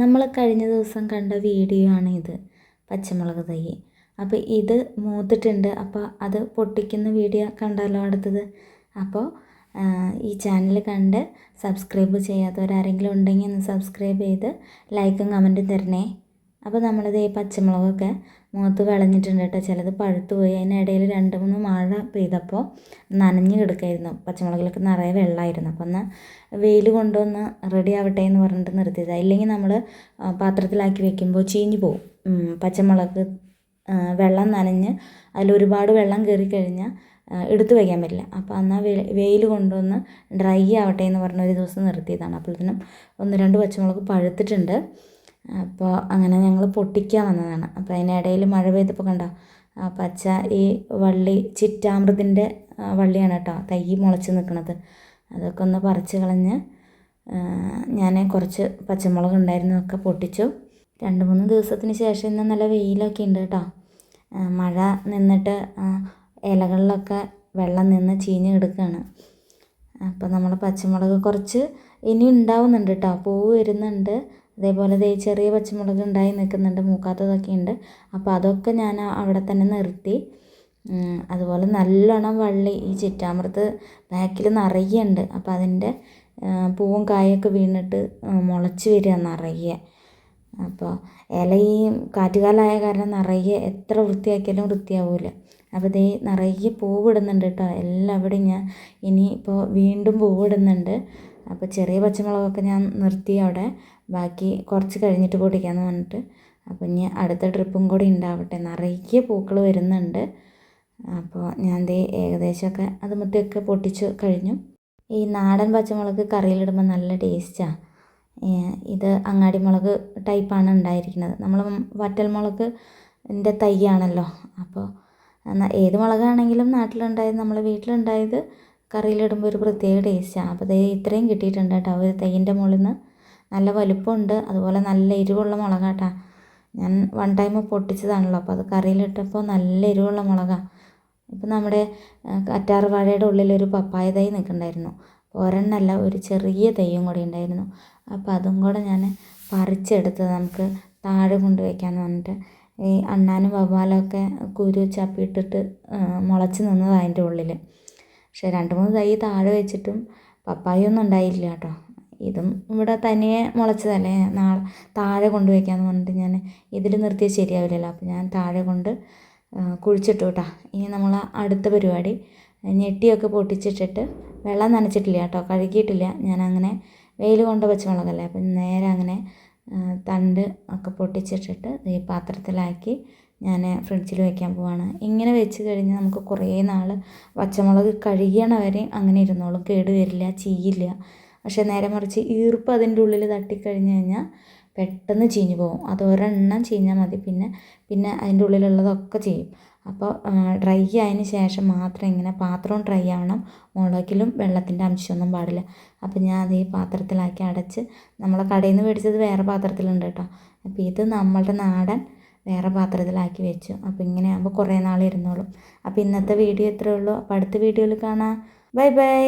നമ്മൾ കഴിഞ്ഞ ദിവസം കണ്ട വീഡിയോ ആണ് ഇത് പച്ചമുളക് തൈ. അപ്പോൾ ഇത് മൂത്തിട്ടുണ്ട്. അപ്പോൾ അത് പൊട്ടിക്കുന്ന വീഡിയോ കണ്ടാലോ അടുത്തത്. അപ്പോൾ ഈ ചാനൽ കണ്ട് സബ്സ്ക്രൈബ് ചെയ്യാത്തവരാരെങ്കിലും ഉണ്ടെങ്കിൽ ഒന്ന് സബ്സ്ക്രൈബ് ചെയ്ത് ലൈക്കും കമന്റും തരണേ. അപ്പോൾ നമ്മളിത് ഈ പച്ചമുളകൊക്കെ മുഖത്ത് വിളഞ്ഞിട്ടുണ്ട് കേട്ടോ. ചിലത് പഴുത്തു പോയി. അതിനിടയിൽ രണ്ട് മൂന്ന് മഴ പെയ്തപ്പോൾ നനഞ്ഞു കിടക്കായിരുന്നു. പച്ചമുളകിലൊക്കെ നിറയെ വെള്ളമായിരുന്നു. അപ്പോൾ എന്നാൽ വെയിൽ കൊണ്ടുവന്ന് റെഡി ആവട്ടെ എന്ന് പറഞ്ഞിട്ട് നിർത്തിയതാണ് ഇല്ലെങ്കിൽ നമ്മൾ പാത്രത്തിലാക്കി വെക്കുമ്പോൾ ചീഞ്ഞു പോകും പച്ചമുളക് വെള്ളം നനഞ്ഞ് അതിലൊരുപാട് വെള്ളം കയറി കഴിഞ്ഞാൽ എടുത്തു വയ്ക്കാൻ പറ്റില്ല. അപ്പോൾ എന്നാൽ വെയിൽ കൊണ്ടുവന്ന് ഡ്രൈ ആവട്ടെ എന്ന് പറഞ്ഞ ഒരു ദിവസം നിർത്തിയതാണ്. അപ്പോഴത്തേനും ഒന്ന് രണ്ട് പച്ചമുളക് പഴുത്തിട്ടുണ്ട്. അപ്പോൾ അങ്ങനെ ഞങ്ങൾ പൊട്ടിക്കാൻ വന്നതാണ്. അപ്പോൾ അതിനിടയിൽ മഴ പെയ്തപ്പോൾ കണ്ട പച്ച ഈ വള്ളി ചിറ്റാമൃതിന്റെ വള്ളിയാണ് കേട്ടോ തൈ മുളച്ച് നിൽക്കുന്നത് അതൊക്കെ ഒന്ന് പറിച്ച് കളഞ്ഞ് ഞാൻ കുറച്ച് പച്ചമുളക് ഉണ്ടായിരുന്നതൊക്കെ പൊട്ടിച്ചു. രണ്ട് മൂന്ന് ദിവസത്തിന് ശേഷം ഇന്ന് നല്ല വെയിലൊക്കെ ഉണ്ട് കേട്ടോ. മഴ നിന്നിട്ട് ഇലകളിലൊക്കെ വെള്ളം നിന്ന് ചീഞ്ഞ് കിടക്കുകയാണ് അപ്പോൾ നമ്മൾ പച്ചമുളക് കുറച്ച് ഇനി ഉണ്ടാവുന്നുണ്ട് കേട്ടോ പൂ വരുന്നുണ്ട്. അതേപോലെ ദേ ചെറിയ പച്ചമുളക് ഉണ്ടായി നിൽക്കുന്നുണ്ട് മൂക്കാത്തതൊക്കെ ഉണ്ട്. അപ്പോൾ അതൊക്കെ ഞാൻ അവിടെ തന്നെ നിർത്തി. അതുപോലെ നല്ലോണം വള്ളി ഈ ചിറ്റാമൃത്ത് ബാക്കിൽ നിറയെ ഉണ്ട്. അപ്പോൾ അതിന്റെ പൂവും കായൊക്കെ വീണിട്ട് മുളച്ച് വരിക നിറയെ. അപ്പോൾ ഇല ഈ കാറ്റുകാലമായ കാരണം നിറയെ എത്ര വൃത്തിയാക്കിയാലും വൃത്തിയാവില്ല അപ്പോൾ ദേ നിറയെ പൂവിടുന്നുണ്ട് കേട്ടോ. എല്ലാവിടെയും ഞാൻ ഇനി ഇപ്പോൾ വീണ്ടും പൂവിടുന്നുണ്ട്. അപ്പോൾ ചെറിയ പച്ചമുളകൊക്കെ ഞാൻ നിർത്തി അവിടെ. ബാക്കി കുറച്ച് കഴിഞ്ഞിട്ട് പൊടിക്കാമെന്ന് പറഞ്ഞിട്ട്. അപ്പോൾ ഇനി അടുത്ത ട്രിപ്പും കൂടി ഉണ്ടാവട്ടെ. നിറയെ പൂക്കൾ വരുന്നുണ്ട്. അപ്പോൾ ഞാൻ ദേ ഏകദേശമൊക്കെ അത് മുറ്റൊക്കെ പൊട്ടിച്ച് കഴിഞ്ഞു. ഈ നാടൻ പച്ചമുളക് കറിയിലിടുമ്പോൾ നല്ല ടേസ്റ്റാണ് ഇത് അങ്ങാടി മുളക് ടൈപ്പാണ് ഉണ്ടായിരിക്കുന്നത്. നമ്മൾ വറ്റൽ മുളക് എന്റെ തൈയാണല്ലോ. അപ്പോൾ ഏത് മുളകാണെങ്കിലും നാട്ടിലുണ്ടായത് നമ്മൾ വീട്ടിലുണ്ടായത് കറിയിലിടുമ്പോൾ ഒരു പ്രത്യേക ടേസ്റ്റാണ് അപ്പോൾ ദേ ഇത്രയും കിട്ടിയിട്ടുണ്ട് കേട്ടോ. ഒരു തൈന്റെ മുകളിൽ നിന്ന് നല്ല വലുപ്പമുണ്ട്. അതുപോലെ നല്ല എരിവുള്ള മുളകാട്ടാ. ഞാൻ വൺ ടൈം പൊട്ടിച്ചതാണല്ലോ. അപ്പോൾ അത് കറിയിലിട്ടപ്പോൾ നല്ല എരിവുള്ള മുളകാണ് ഇപ്പം നമ്മുടെ കറ്റാർ വാഴയുടെ ഉള്ളിലൊരു പപ്പായ തൈ നിൽക്കുന്നുണ്ടായിരുന്നു. ഒരെണ്ണമല്ല ഒരു ചെറിയ തൈയും കൂടി ഉണ്ടായിരുന്നു. അപ്പോൾ അതും കൂടെ ഞാൻ പറിച്ചെടുത്ത് നമുക്ക് താഴെ കൊണ്ട് വയ്ക്കാമെന്ന് പറഞ്ഞിട്ട് ഈ അണ്ണാനും വവ്വാലൊക്കെ കുരു ചപ്പിയിട്ടിട്ട് മുളച്ച് നിന്നതാണ് അതിന്റെ ഉള്ളിൽ പക്ഷേ രണ്ട് മൂന്ന് തൈ താഴെ വെച്ചിട്ടും പപ്പായ ഒന്നും ഉണ്ടായില്ല കേട്ടോ. ഇതും ഇവിടെ തനിയെ മുളച്ചതല്ലേ? നാളെ താഴെ കൊണ്ട് വയ്ക്കാമെന്ന് പറഞ്ഞിട്ട് ഞാൻ ഇതിൽ നിർത്തിയാൽ ശരിയാവില്ലല്ലോ. അപ്പോൾ ഞാൻ താഴെ കൊണ്ട് കുഴിച്ചിട്ടു കേട്ടോ. ഇനി നമ്മൾ അടുത്ത പരിപാടി ഞെട്ടിയൊക്കെ പൊട്ടിച്ചിട്ടിട്ട് വെള്ളം നനച്ചിട്ടില്ല കേട്ടോ. കഴുകിയിട്ടില്ല. ഞാൻ അങ്ങനെ വെയിൽ കൊണ്ട പച്ചമുളകല്ലേ അപ്പം നേരെ അങ്ങനെ തണ്ട് ഒക്കെ പൊട്ടിച്ചിട്ടിട്ട് ഈ പാത്രത്തിലാക്കി ഞാൻ ഫ്രിഡ്ജിൽ വെക്കാൻ പോവാണ്. ഇങ്ങനെ വെച്ച് കഴിഞ്ഞാൽ നമുക്ക് കുറേ നാൾ പച്ചമുളക് കഴുകണ വരെ അങ്ങനെ ഇരുന്നോളും. കേട് വരില്ല ചീയില്ല. പക്ഷേ നേരെ മറിച്ച് ഈർപ്പ് അതിന്റെ ഉള്ളിൽ തട്ടിക്കഴിഞ്ഞ് കഴിഞ്ഞാൽ പെട്ടെന്ന് ചീഞ്ഞു പോകും അത് ഒരെണ്ണം ചീഞ്ഞാൽ മതി. പിന്നെ പിന്നെ അതിന്റെ ഉള്ളിലുള്ളതൊക്കെ ചെയ്യും. അപ്പോൾ ഡ്രൈ ആയതിന് ശേഷം മാത്രം ഇങ്ങനെ പാത്രവും ഡ്രൈ ആവണം. മുളകിലും വെള്ളത്തിന്റെ അംശമൊന്നും പാടില്ല. അപ്പോൾ ഞാൻ അത് ഈ പാത്രത്തിലാക്കി അടച്ച് നമ്മളെ കടയിൽ നിന്ന് മേടിച്ചത് വേറെ പാത്രത്തിലുണ്ട് കേട്ടോ. അപ്പോൾ ഇത് നമ്മളുടെ നാടൻ വേറെ പാത്രത്തിലാക്കി വെച്ചു. അപ്പോൾ ഇങ്ങനെ ആകുമ്പോൾ കുറേ നാൾ ഇരുന്നോളും. അപ്പോൾ ഇന്നത്തെ വീഡിയോ ഇത്രയേ ഉള്ളൂ. അപ്പോൾ അടുത്ത വീഡിയോയിൽ കാണാം. Bye bye.